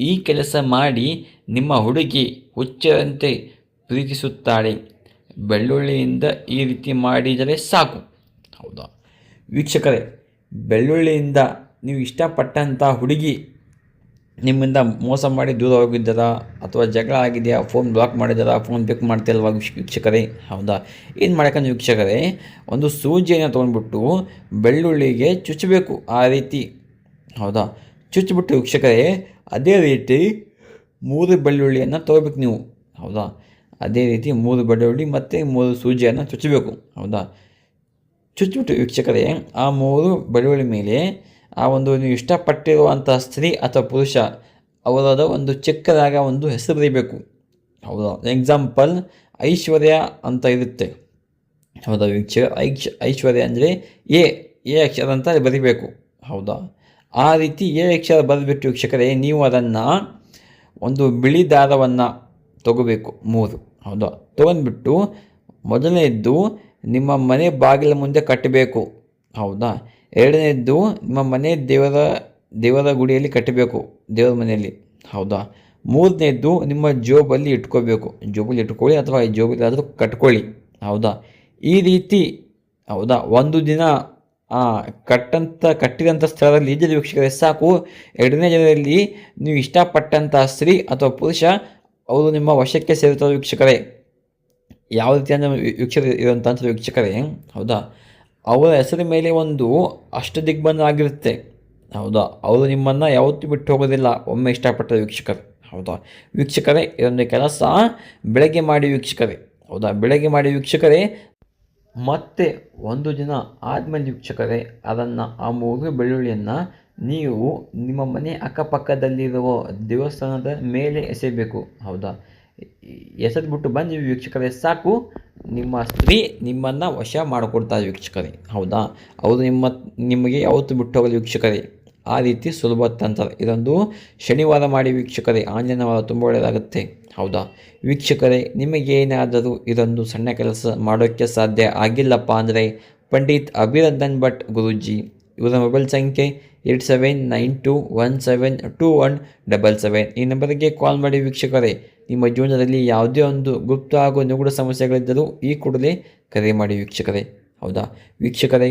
ಈ ಕೆಲಸ ಮಾಡಿ ನಿಮ್ಮ ಹುಡುಗಿ ಹುಚ್ಚರಂತೆ ಪ್ರೀತಿಸುತ್ತಾಳೆ. ಬೆಳ್ಳುಳ್ಳಿಯಿಂದ ಈ ರೀತಿ ಮಾಡಿದರೆ ಸಾಕು. ಹೌದಾ? ವೀಕ್ಷಕರೇ, ಬೆಳ್ಳುಳ್ಳಿಯಿಂದ ನೀವು ಇಷ್ಟಪಟ್ಟಂಥ ಹುಡುಗಿ ನಿಮ್ಮಿಂದ ಮೋಸ ಮಾಡಿ ದೂರ ಹೋಗಿದ್ದಾರಾ? ಅಥವಾ ಜಗಳ ಆಗಿದೆಯಾ? ಫೋನ್ ಬ್ಲಾಕ್ ಮಾಡಿದ್ದಾರಾ? ಫೋನ್ ಪಿಕ್ ಮಾಡ್ತಿಲ್ವಾ ವೀಕ್ಷ- ವೀಕ್ಷಕರೇ? ಹೌದಾ? ಏನು ಮಾಡ್ಕೊಂಡು ವೀಕ್ಷಕರೇ, ಒಂದು ಸೂಜಿಯನ್ನು ತೊಗೊಂಡ್ಬಿಟ್ಟು ಬೆಳ್ಳುಳ್ಳಿಗೆ ಚುಚ್ಚಬೇಕು ಆ ರೀತಿ. ಹೌದಾ? ಚುಚ್ಚಿಬಿಟ್ಟು ವೀಕ್ಷಕರೇ, ಅದೇ ರೀತಿ ಮೂರು ಬೆಳ್ಳುಳ್ಳಿಯನ್ನು ತೊಗೋಬೇಕು ನೀವು. ಹೌದಾ? ಅದೇ ರೀತಿ ಮೂರು ಬೆಳ್ಳುಳ್ಳಿ ಮತ್ತು ಮೂರು ಸೂಜಿಯನ್ನು ಚುಚ್ಚಬೇಕು ಹೌದಾ? ಚುಚ್ಚಿಬಿಟ್ಟು ವೀಕ್ಷಕರೇ, ಆ ಮೂರು ಬೆಳ್ಳುಳ್ಳಿ ಮೇಲೆ ಆ ಒಂದು ನೀವು ಇಷ್ಟಪಟ್ಟಿರುವಂಥ ಸ್ತ್ರೀ ಅಥವಾ ಪುರುಷ, ಅವರದ ಒಂದು ಚಿಕ್ಕದಾಗ ಒಂದು ಹೆಸರು ಬರೀಬೇಕು. ಹೌದಾ? ಎಕ್ಸಾಂಪಲ್ ಐಶ್ವರ್ಯ ಅಂತ ಇರುತ್ತೆ. ಹೌದಾ ವೀಕ್ಷ ಐಶ್, ಐಶ್ವರ್ಯ ಅಂದರೆ ಎ ಎ ಅಕ್ಷರ ಅಂತ ಬರಿಬೇಕು. ಹೌದಾ? ಆ ರೀತಿ ಏ ಅಕ್ಷರ ಬರೆದ್ಬಿಟ್ಟು ವೀಕ್ಷಕರೇ, ನೀವು ಅದನ್ನು ಒಂದು ಬಿಳಿ ದಾರವನ್ನು ತಗೋಬೇಕು, ಮೂರು. ಹೌದಾ. ತೊಗೊಂಡ್ಬಿಟ್ಟು ಮೊದಲನೇದ್ದು ನಿಮ್ಮ ಮನೆ ಬಾಗಿಲ ಮುಂದೆ ಕಟ್ಟಬೇಕು. ಹೌದಾ? ಎರಡನೇದ್ದು ನಿಮ್ಮ ಮನೆ ದೇವರ ದೇವರ ಗುಡಿಯಲ್ಲಿ ಕಟ್ಟಬೇಕು, ದೇವರ ಮನೆಯಲ್ಲಿ. ಹೌದಾ? ಮೂರನೇದ್ದು ನಿಮ್ಮ ಜೋಬಲ್ಲಿ ಇಟ್ಕೋಬೇಕು. ಜೋಬಲ್ಲಿ ಇಟ್ಕೊಳ್ಳಿ ಅಥವಾ ಜೋಬಲ್ಲಿ ಆದರೂ ಕಟ್ಕೊಳ್ಳಿ. ಹೌದಾ? ಈ ರೀತಿ, ಹೌದಾ? ಒಂದು ದಿನ ಆ ಕಟ್ಟಂಥ ಕಟ್ಟಿದಂಥ ಸ್ಥಳದಲ್ಲಿ ಇದ್ದರೆ ವೀಕ್ಷಕರೇ ಸಾಕು. ಎರಡನೇ ಜನರಲ್ಲಿ ನೀವು ಇಷ್ಟಪಟ್ಟಂಥ ಸ್ತ್ರೀ ಅಥವಾ ಪುರುಷ, ಅವರು ನಿಮ್ಮ ವಶಕ್ಕೆ ಸೇರುತ್ತಾರೆ ವೀಕ್ಷಕರೇ ಯಾವ ರೀತಿಯಾದ ವೀಕ್ಷಕರು ವೀಕ್ಷಕ ಇರುವಂಥ ವೀಕ್ಷಕರೇ ಹೌದಾ? ಅವರ ಹೆಸರ ಮೇಲೆ ಒಂದು ಅಷ್ಟ ದಿಗ್ಬಂಧ ಆಗಿರುತ್ತೆ. ಹೌದಾ? ಅವರು ನಿಮ್ಮನ್ನು ಯಾವತ್ತೂ ಬಿಟ್ಟು ಹೋಗೋದಿಲ್ಲ. ಒಮ್ಮೆ ಇಷ್ಟಪಟ್ಟ ವೀಕ್ಷಕರು ಹೌದಾ? ವೀಕ್ಷಕರೇ ಇದೊಂದು ಕೆಲಸ. ಬೆಳಗ್ಗೆ ಮಾಡಿ ವೀಕ್ಷಕರೇ ಹೌದಾ? ಬೆಳಗ್ಗೆ ಮಾಡಿ ವೀಕ್ಷಕರೇ ಮತ್ತೆ ಒಂದು ದಿನ ಆದಮೇಲೆ ವೀಕ್ಷಕರೇ ಅದನ್ನು ಆ ಮೂರು ಬೆಳ್ಳುಳ್ಳಿಯನ್ನು ನೀವು ನಿಮ್ಮ ಮನೆ ಅಕ್ಕಪಕ್ಕದಲ್ಲಿರುವ ದೇವಸ್ಥಾನದ ಮೇಲೆ ಎಸೆಯಬೇಕು. ಹೌದಾ? ಎಸೆದ್ಬಿಟ್ಟು ಬಂದು ವೀಕ್ಷಕರೇ, ಸಾಕು. ನಿಮ್ಮ ಸ್ತ್ರೀ ನಿಮ್ಮನ್ನು ವಶ ಮಾಡಿಕೊಡ್ತಾರೆ ವೀಕ್ಷಕರೇ. ಹೌದಾ? ಅವರು ನಿಮ್ಮ, ನಿಮಗೆ ಯಾವತ್ತು ಬಿಟ್ಟು ಹೋಗಲಿ ವೀಕ್ಷಕರೇ. ಆ ರೀತಿ ಸುಲಭ ತಂತ್ರ. ಇದೊಂದು ಶನಿವಾರ ಮಾಡಿ ವೀಕ್ಷಕರೇ, ಆಂಜನೇಯ ವಾರ ತುಂಬ ಒಳ್ಳೆಯದಾಗುತ್ತೆ. ಹೌದಾ? ವೀಕ್ಷಕರೇ ನಿಮಗೇನಾದರೂ ಇದೊಂದು ಸಣ್ಣ ಕೆಲಸ ಮಾಡೋಕ್ಕೆ ಸಾಧ್ಯ ಆಗಿಲ್ಲಪ್ಪ ಅಂದರೆ ಪಂಡಿತ್ ಅಭಿನಂದನ್ ಭಟ್ ಗುರೂಜಿ. ಇವರ ಮೊಬೈಲ್ ಸಂಖ್ಯೆ eight seven nine two one seven two one double seven. ಈ ನಂಬರಿಗೆ ಕಾಲ್ ಮಾಡಿ ವೀಕ್ಷಕರೇ, ನಿಮ್ಮ ಜೀವನದಲ್ಲಿ ಯಾವುದೇ ಒಂದು ಗುಪ್ತ ಹಾಗೂ ನಿಗೂಢ ಸಮಸ್ಯೆಗಳಿದ್ದರೂ ಈ ಕೂಡಲೇ ಕರೆ ಮಾಡಿ ವೀಕ್ಷಕರೇ. ಹೌದಾ? ವೀಕ್ಷಕರೇ